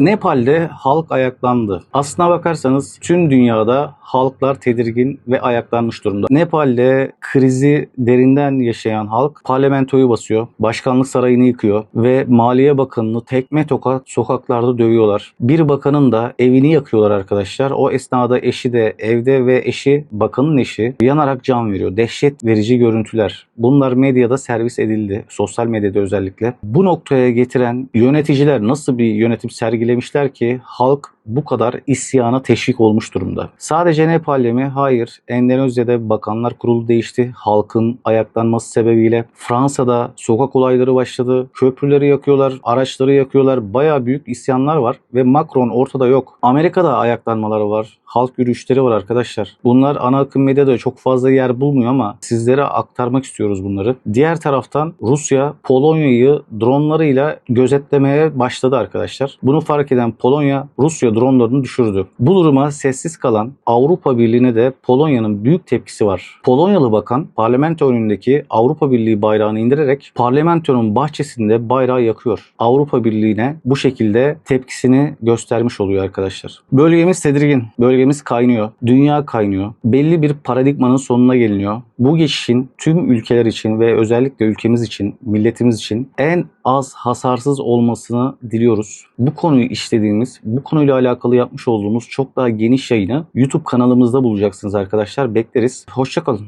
Nepal'de halk ayaklandı. Aslına bakarsanız tüm dünyada halklar tedirgin ve ayaklanmış durumda. Nepal'de krizi derinden yaşayan halk parlamentoyu basıyor, başkanlık sarayını yıkıyor ve Maliye Bakanı'nı tekme tokat sokaklarda dövüyorlar. Bir bakanın da evini yakıyorlar arkadaşlar. O esnada eşi de evde ve eşi bakanın eşi yanarak can veriyor. Dehşet verici görüntüler. Bunlar medyada servis edildi. Sosyal medyada özellikle. Bu noktaya getiren yöneticiler nasıl bir yönetim sergilemişler ki halk bu kadar isyana teşvik olmuş durumda. Sadece Nepal'de mi? Hayır. Endonezya'da bakanlar kurulu değişti. Halkın ayaklanması sebebiyle. Fransa'da sokak olayları başladı. Köprüleri yakıyorlar, araçları yakıyorlar. Baya büyük isyanlar var ve Macron ortada yok. Amerika'da ayaklanmaları var. Halk yürüyüşleri var arkadaşlar. Bunlar ana akım medyada çok fazla yer bulmuyor ama sizlere aktarmak istiyoruz bunları. Diğer taraftan Rusya Polonya'yı dronlarıyla gözetlemeye başladı arkadaşlar. Bunu fark eden Polonya Rusya dronlarını düşürdü. Bu duruma sessiz kalan Avrupa Birliği'ne de Polonya'nın büyük tepkisi var. Polonyalı bakan parlamento önündeki Avrupa Birliği bayrağını indirerek parlamentonun bahçesinde bayrağı yakıyor. Avrupa Birliği'ne bu şekilde tepkisini göstermiş oluyor arkadaşlar. Bölgemiz tedirgin, bölgemiz kaynıyor, dünya kaynıyor. Belli bir paradigmanın sonuna geliniyor. Bu geçişin tüm ülkeler için ve özellikle ülkemiz için, milletimiz için en az hasarsız olmasını diliyoruz. Bu konuyu işlediğimiz, bu konuyla alakalı yapmış olduğumuz çok daha geniş yayını YouTube kanalımızda bulacaksınız arkadaşlar. Bekleriz. Hoşçakalın.